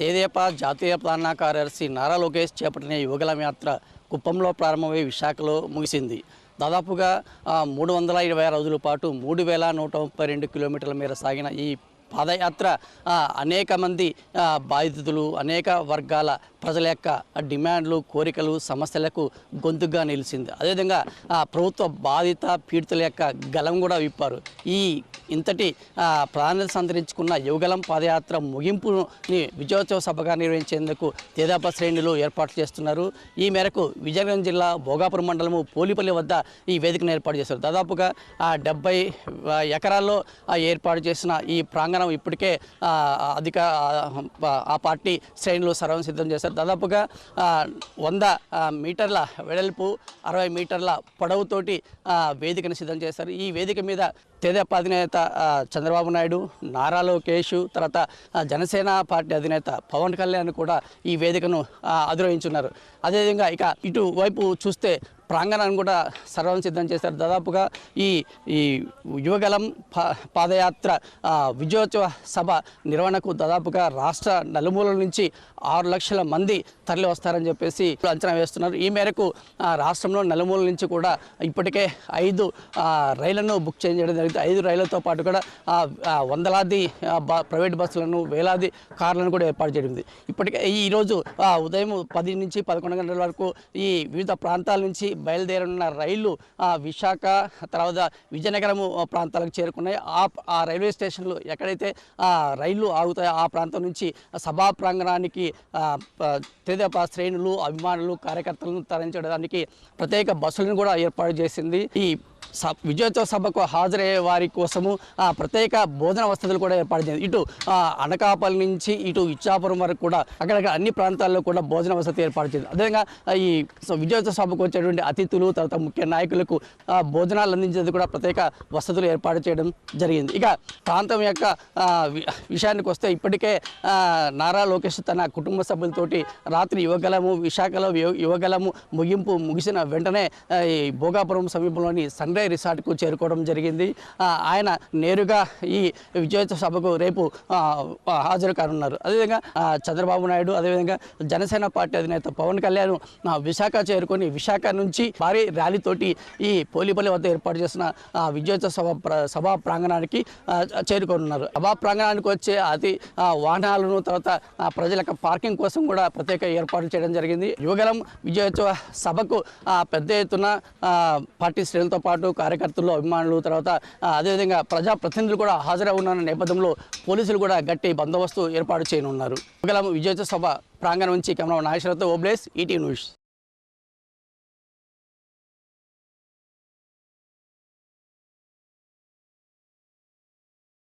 తెదేపా జాతీయ ప్రధాన కార్యదర్శి నారా లోకేష్ చేపట్టిన యువగలం యాత్ర కుప్పంలో ప్రారంభమై విశాఖలో ముగిసింది. దాదాపుగా మూడు వందల ఇరవై రోజుల పాటు మూడు వేల నూట ముప్పై రెండు కిలోమీటర్ల మేర సాగిన ఈ పాదయాత్ర అనేక మంది బాధితులు అనేక వర్గాల ప్రజల యొక్క డిమాండ్లు కోరికలు సమస్యలకు గొంతుగా నిలిచింది. అదేవిధంగా ఆ, ప్రభుత్వ బాధిత పీడితుల యొక్క గలం కూడా విప్పారు. ఈ ఇంతటి ఆ, సంతరించుకున్న యువగలం పాదయాత్ర ముగింపుని విజయోత్సవ సభగా నిర్వహించేందుకు తేదాప శ్రేణులు ఏర్పాటు చేస్తున్నారు. ఈ మేరకు విజయనగరం జిల్లా భోగాపురం మండలము పోలిపల్లి వద్ద ఈ వేదికను ఏర్పాటు చేశారు. దాదాపుగా డెబ్బై ఎకరాల్లో ఏర్పాటు చేసిన ఈ ప్రాంగణం ఇప్పటికే అధిక ఆ, పార్టీ శ్రేణులు సర్వం సిద్ధం చేశారు. దాదాపుగా వంద మీటర్ల వెడల్పు అరవై మీటర్ల పొడవుతోటి వేదికను సిద్ధం చేశారు. ఈ వేదిక మీద తెదేపా అధినేత చంద్రబాబు నాయుడు నారా లోకేష్ తర్వాత జనసేన పార్టీ అధినేత పవన్ కళ్యాణ్ కూడా ఈ వేదికను అధిరోహించున్నారు. అదేవిధంగా ఇక ఇటు వైపు చూస్తే ప్రాంగణాన్ని కూడా సర్వం సిద్ధం చేశారు. దాదాపుగా ఈ ఈ యువగలం పా పాదయాత్ర విజయోత్సవ సభ నిర్వహణకు దాదాపుగా రాష్ట్ర నలుమూలల నుంచి ఆరు లక్షల మంది తరలి వస్తారని చెప్పేసి అంచనా వేస్తున్నారు. ఈ మేరకు రాష్ట్రంలో నలుమూలల నుంచి కూడా ఇప్పటికే ఐదు రైళ్ళను బుక్ చేయడం జరిగింది. ఐదు రైళ్ళతో పాటు కూడా వందలాది బ- ప్రైవేట్ బస్సులను వేలాది కార్లను కూడా ఏర్పాటు చేయడం ఇప్పటికే ఈ రోజు ఉదయం పది నుంచి పదకొండు గంటల వరకు ఈ వివిధ ప్రాంతాల నుంచి బయలుదేరనున్న రైళ్ళు ఆ, విశాఖ తర్వాత విజయనగరం ప్రాంతాలకు చేరుకున్నాయి. ఆ ఆ రైల్వే స్టేషన్లు ఎక్కడైతే రైళ్ళు ఆగుతాయో ఆ ప్రాంతం నుంచి సభా ప్రాంగణానికి ఆ, శ్రేణులు అభిమానులు కార్యకర్తలను తరలించడానికి ప్రత్యేక బస్సులను కూడా ఏర్పాటు చేసింది. ఈ విజయోత్సవ సభకు హాజరయ్యే వారి కోసము ప్రత్యేక భోజన వసతులు కూడా ఏర్పాటు చేసింది ఇటు అనకాపల్లి నుంచి ఇటు ఇచ్చాపురం వరకు కూడా అక్కడక్కడ అన్ని ప్రాంతాల్లో కూడా భోజన వసతి ఏర్పాటు చేసింది అదేవిధంగా ఈ విజయోత్సవ సభకు వచ్చేటువంటి అతిథులు తర్వాత ముఖ్య నాయకులకు భోజనాలు అందించేందుకు కూడా ప్రత్యేక వసతులు ఏర్పాటు చేయడం జరిగింది. ఇక ప్రాంతం యొక్క విషయానికి వస్తే ఇప్పటికే నారా లోకేష్ తన కుటుంబ సభ్యులతోటి రాత్రి యువగలము విశాఖలో యువగలము ముగింపు ముగిసిన వెంటనే ఈ భోగాపురం సమీపంలోని సన్రై రిసార్ట్కు చేరుకోవడం జరిగింది. ఆయన నేరుగా ఈ విజయోత్సవ సభకు రేపు హాజరు కానున్నారు అదేవిధంగా చంద్రబాబు నాయుడు అదేవిధంగా జనసేన పార్టీ అధినేత పవన్ కళ్యాణ్ విశాఖ చేరుకొని విశాఖ నుంచి భారీ ర్యాలీతోటి ఈ పోలిపల్లి వద్ద ఏర్పాటు చేసిన విజయోత్సవ సభ ప్ర- సభా ప్రాంగణానికి చేరుకోనున్నారు. సభా ప్రాంగణానికి వచ్చే అతి వాహనాలను తర్వాత ప్రజలకు ప్రజల పార్కింగ్ కోసం కూడా ప్రత్యేక ఏర్పాటు చేయడం జరిగింది. యువగలం విజయోత్సవ సభకు ఆ, పెద్ద ఎత్తున పార్టీ శ్రేణులతో పాటు కార్యకర్తలు అభిమానులు తర్వాత అదేవిధంగా ప్రజాప్రతినిధులు కూడా హాజరై ఉన్న నేపథ్యంలో పోలీసులు కూడా గట్టి బందోబస్తు ఏర్పాటు చేయనున్నారు. విజయోత్సవ సభ ప్రాంగణం నుంచి కెమెరా నాగేశ్వరతో ఓబ్లేస్ ఈటీ న్యూస్.